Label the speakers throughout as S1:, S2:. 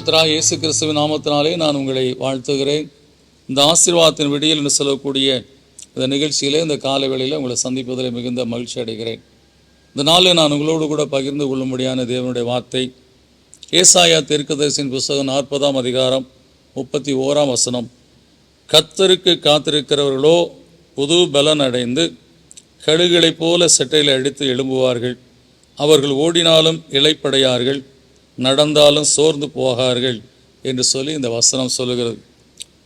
S1: கத்ரா இயேசு கிறிஸ்துவின் நாமத்தினாலே நான் உங்களை வாழ்த்துகிறேன். இந்த ஆசீர்வாதத்தின் விடியல் என்று சொல்லக்கூடிய இந்த நிகழ்ச்சியிலே இந்த காலை வேளையில் உங்களை சந்திப்பதில் மிகுந்த மகிழ்ச்சி அடைகிறேன். இந்த நாளில் நான் உங்களோடு கூட பகிர்ந்து கொள்ளும்படியான தேவனுடைய வார்த்தை ஏசாயா தெற்குதரிசின் புஸ்தகம் நாற்பதாம் அதிகாரம் முப்பத்தி ஓராம் வசனம். கத்தருக்கு காத்திருக்கிறவர்களோ புது பலன் அடைந்து கழுகளைப் போல செட்டையில் அடித்து எழும்புவார்கள். அவர்கள் ஓடினாலும் இளைப்படையார்கள். நடந்தாலும் சோர்ந்து போகார்கள் என்று சொல்லி இந்த வசனம் சொல்லுகிறது.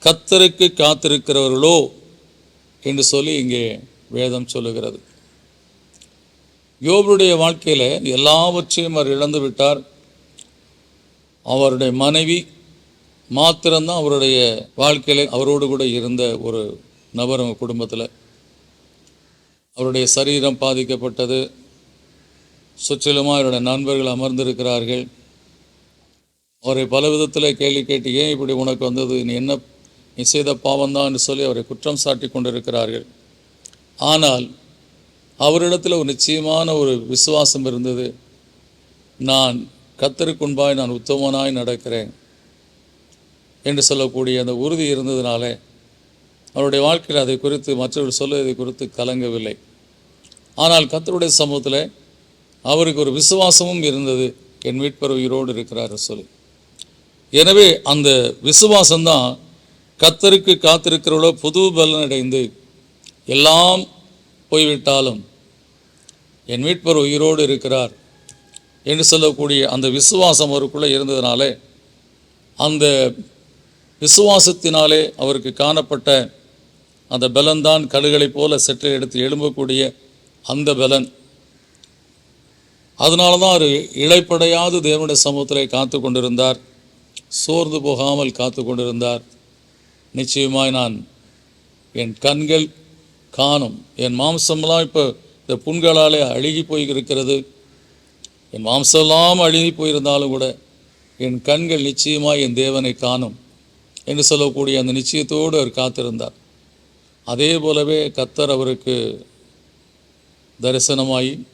S1: கத்தருக்கு காத்திருக்கிறவர்களோ என்று சொல்லி இங்கே வேதம் சொல்லுகிறது. யோபுடைய வாழ்க்கையில் எல்லாவற்றையும் அவர் இழந்து விட்டார். அவருடைய மனைவி மாத்திரம்தான் அவருடைய வாழ்க்கையில் அவரோடு கூட இருந்த ஒரு நபர் அவங்க குடும்பத்தில். அவருடைய சரீரம் பாதிக்கப்பட்டது. சுற்றிலுமாக அவருடைய நண்பர்கள் அமர்ந்திருக்கிறார்கள். அவரை பல விதத்தில் கேள்வி கேட்டு ஏன் இப்படி உனக்கு வந்தது? நீ என்ன நீ செய்த பாவம்தான்? என்று சொல்லி அவரை குற்றம் சாட்டி கொண்டிருக்கிறார்கள். ஆனால் அவரிடத்தில் ஒரு நிச்சயமான ஒரு விசுவாசம் இருந்தது. நான் கத்தருக்குன்பாய் நான் உத்தமனாய் நடக்கிறேன் என்று சொல்லக்கூடிய அந்த உறுதி இருந்ததுனாலே அவருடைய வாழ்க்கையில் அதை குறித்து மற்றவர்கள் இதை குறித்து கலங்கவில்லை. ஆனால் கத்தருடைய சமூகத்தில் அவருக்கு ஒரு விசுவாசமும் இருந்தது. என் மீட்பர் உயிரோடு இருக்கிறார் சொல்லி. எனவே அந்த விசுவாசம்தான் கத்தருக்கு காத்திருக்கிறவளோ புது பலனடைந்து எல்லாம் போய்விட்டாலும் என் மீட்பர் உயிரோடு இருக்கிறார் என்று சொல்லக்கூடிய அந்த விசுவாசம் அவருக்குள்ளே இருந்ததினாலே அந்த விசுவாசத்தினாலே அவருக்கு காணப்பட்ட அந்த பலன்தான் கழுகளைப் போல செற்றை எடுத்து எழும்பக்கூடிய அந்த பலன். அதனால தான் அவர் இழைப்படையாது தேவனுடைய சமூகத்திலே காத்து கொண்டிருந்தார். சோர்ந்து போகாமல் காத்து கொண்டிருந்தார் நிச்சயமாய் நான் என் கண்கள் காணும். என் மாம்சமெல்லாம் இப்போ இந்த புண்களாலே அழுகி போய் இருக்கிறது என் மாம்சமெல்லாம் அழுகி போயிருந்தாலும் கூட என் கண்கள் நிச்சயமாய் என் தேவனை காணும் என்று சொல்லக்கூடிய அந்த நிச்சயத்தோடு அவர் காத்திருந்தார். அதே போலவே கத்தர் அவருக்கு தரிசனமாகி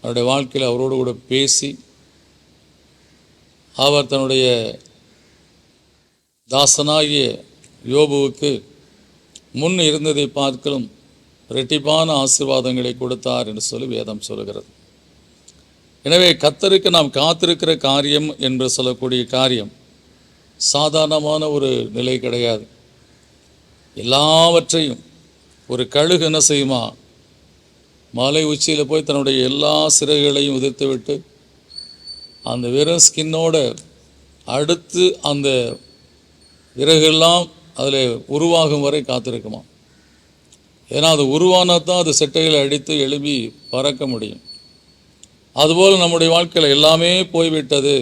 S1: அவருடைய வாழ்க்கையில் அவரோடு கூட பேசி அவர் தன்னுடைய தாசனாகிய யோபுவுக்கு முன் இருந்ததை பார்க்கலும் ரெட்டிப்பான ஆசீர்வாதங்களை கொடுத்தார் என்று சொல்லி வேதம் சொல்கிறது எனவே கத்தருக்கு நாம் காத்திருக்கிற காரியம் என்று சொல்லக்கூடிய காரியம் சாதாரணமான ஒரு நிலை கிடையாது. எல்லாவற்றையும் ஒரு கழுகு என்ன செய்யுமா? மலை உச்சியில் போய் தன்னுடைய எல்லா சிறகுகளையும் உதிர்த்து விட்டு அந்த வெறும் ஸ்கின்னோட அடுத்து அந்த இறகுலாம் அதில் உருவாகும் வரை காத்திருக்குமா? ஏன்னா அது உருவானா தான் அது செட்டைகளை அடித்து எழுப்பி பறக்க முடியும். அதுபோல் நம்முடைய வாழ்க்கையில் எல்லாமே போய்விட்டது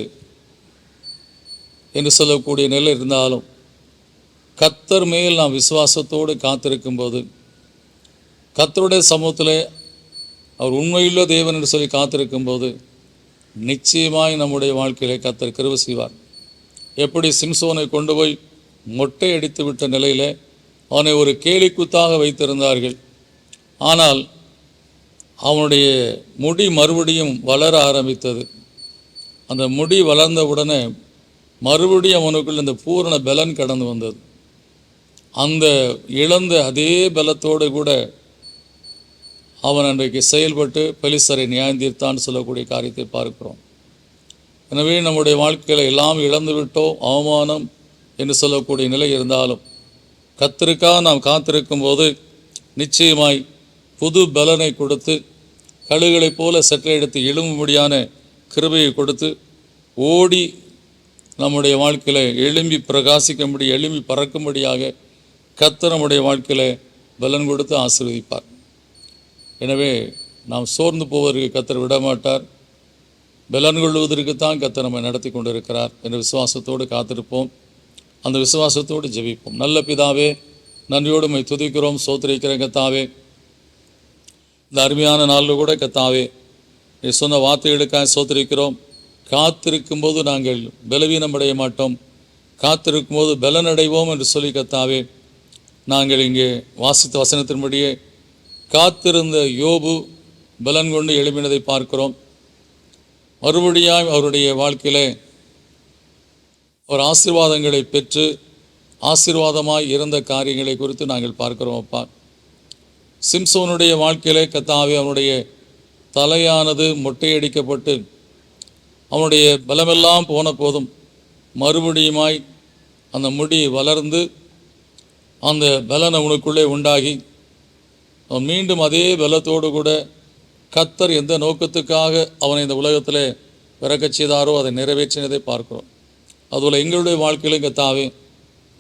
S1: என்று சொல்லக்கூடிய நிலை இருந்தாலும் கத்தர் மேல் நாம் விசுவாசத்தோடு காத்திருக்கும்போது கத்தருடைய சமூகத்தில் அவர் உண்மையுள்ள தேவன் என்று சொல்லி காத்திருக்கும்போது நிச்சயமாய் நம்முடைய வாழ்க்கையிலே கத்தர் கிருப செய்வார். எப்படி சிம்சோனை கொண்டு போய் மொட்டை அடித்துவிட்ட நிலையில் அவனை ஒரு கேலிக்குத்தாக வைத்திருந்தார்கள். ஆனால் அவனுடைய முடி மறுபடியும் வளர ஆரம்பித்தது. அந்த முடி வளர்ந்த உடனே மறுபடியும் அவனுக்குள் இந்த பூரண பலன் கடந்து வந்தது. அந்த இழந்த அதே பலத்தோடு கூட அவன் அன்றைக்கு செயல்பட்டு பெலிசரை நியாயந்தீர்த்தான்னு சொல்லக்கூடிய காரியத்தை பார்க்கிறோம். எனவே நம்முடைய வாழ்க்கையில் எல்லாம் இழந்து விட்டோம். அவமானம் என்று சொல்லக்கூடிய நிலை இருந்தாலும் கத்திருக்கா நாம் காத்திருக்கும் போது நிச்சயமாய் புது பலனை கொடுத்து கழுகளைப் போல சற்றை எடுத்து எழும்பும்படியான கிருபையை கொடுத்து ஓடி நம்முடைய வாழ்க்கையில் எழும்பி பிரகாசிக்கும்படி எழும்பி பறக்கும்படியாக கத்தர் நம்முடைய வாழ்க்கையில் பலன் கொடுத்து ஆசீர்வதிப்பார். எனவே நாம் சோர்ந்து போவதற்கு கத்தர் விடமாட்டார். பலன் கொள்வதற்கு தான் கத்தர் நம்மை நடத்தி கொண்டிருக்கிறார் என்ற விசுவாசத்தோடு காத்திருப்போம். அந்த விசுவாசத்தோடு ஜெபிப்போம். நல்ல பிதாவே நன்றியோடு மை துதிக்கிறோம். சோத்திரிக்கிற கத்தாவே இந்த அருமையான நாளில் கூட கத்தாவே நீ சொன்ன வார்த்தைகளுக்காக சோத்திரிக்கிறோம். காத்திருக்கும்போது நாங்கள் பலவீனம் அடைய மாட்டோம். காத்திருக்கும்போது பலன் அடைவோம் என்று சொல்லி கத்தாவே நாங்கள் இங்கே வாசித்த வசனத்தின்படியே காத்திருந்த யோபு பலன் கொண்டு எழுப்பினதை பார்க்கிறோம். மறுபடியும் அவருடைய வாழ்க்கையில் அவர் ஆசீர்வாதங்களை பெற்று ஆசீர்வாதமாய் இருந்த காரியங்களை குறித்து நாங்கள் பார்க்கிறோம் அப்பா. சிம்சோனுடைய வாழ்க்கையிலே கத்தாவே அவனுடைய தலையானது மொட்டையடிக்கப்பட்டு அவனுடைய பலமெல்லாம் போன போதும் மறுபடியுமாய் அந்த முடி வளர்ந்து அந்த பலன் அவனுக்குள்ளே உண்டாகி அவன் மீண்டும் அதே பலத்தோடு கூட கத்தர் எந்த நோக்கத்துக்காக அவனை இந்த உலகத்தில் பிறக்கச் செய்தாரோ அதை நிறைவேற்றினதை பார்க்கிறோம். அதுபோல் எங்களுடைய வாழ்க்கையிலும் கத்தாவே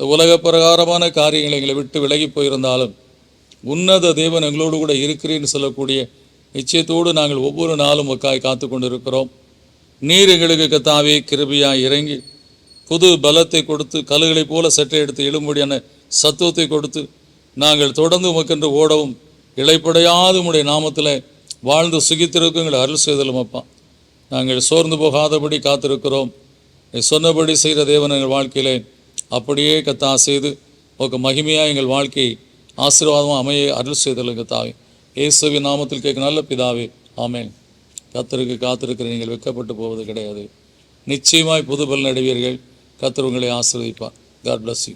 S1: உலக பிரகாரமான காரியங்களை எங்களை விட்டு விலகி போயிருந்தாலும் உன்னத தேவன் எங்களோடு கூட இருக்கிறேன்னு சொல்லக்கூடிய நிச்சயத்தோடு நாங்கள் ஒவ்வொரு நாளும் உக்காய் காத்து கொண்டு இருக்கிறோம் நீர் எங்களுக்கு கத்தாவே கிருபியாக இறங்கி புது பலத்தை கொடுத்து கல்லுகளைப் போல சட்டை எடுத்து எழும்படியான சத்துவத்தை கொடுத்து நாங்கள் தொடர்ந்து உமக்கென்று ஓடவும் இழைப்படையாது உடைய நாமத்தில் வாழ்ந்து சுகித்திருக்கும் எங்களை அருள் செய்தலும் அப்பா. நாங்கள் சோர்ந்து போகாதபடி காத்திருக்கிறோம். நீ சொன்னபடி செய்கிற தேவன் எங்கள் வாழ்க்கையிலே அப்படியே கத்தா செய்து உங்க மகிமையாக எங்கள் வாழ்க்கை ஆசீர்வாதமாக அமைய அருள் செய்தலும் தாவே இயேசுவின் நாமத்தில் கேட்க நல்ல பிதாவே ஆமேன். கத்தருக்கு காத்திருக்கிற நீங்கள் வெக்கப்பட்டு போவது கிடையாது. நிச்சயமாய் புது பலன் அடைவீர்கள். கத்தர் உங்களை ஆசீர்வதிப்பார். God bless you